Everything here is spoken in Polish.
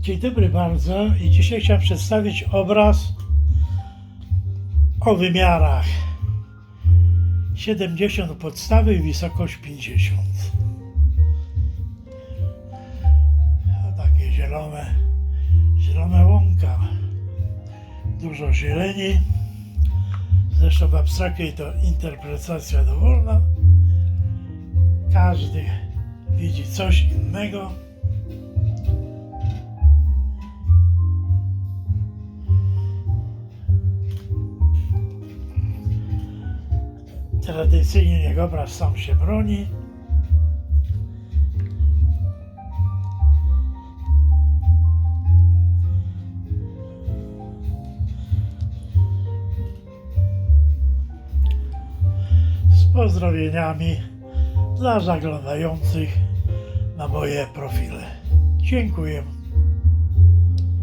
Dzień dobry bardzo i dzisiaj chciałem przedstawić obraz o wymiarach 70 podstawy i wysokość 50. A takie zielone, zielone łąka, dużo zieleni. Zresztą w abstrakcie to interpretacja dowolna. Każdy widzi coś innego. Tradycyjnie niech obraz sam się broni. Z pozdrowieniami dla zaglądających na moje profile. Dziękuję.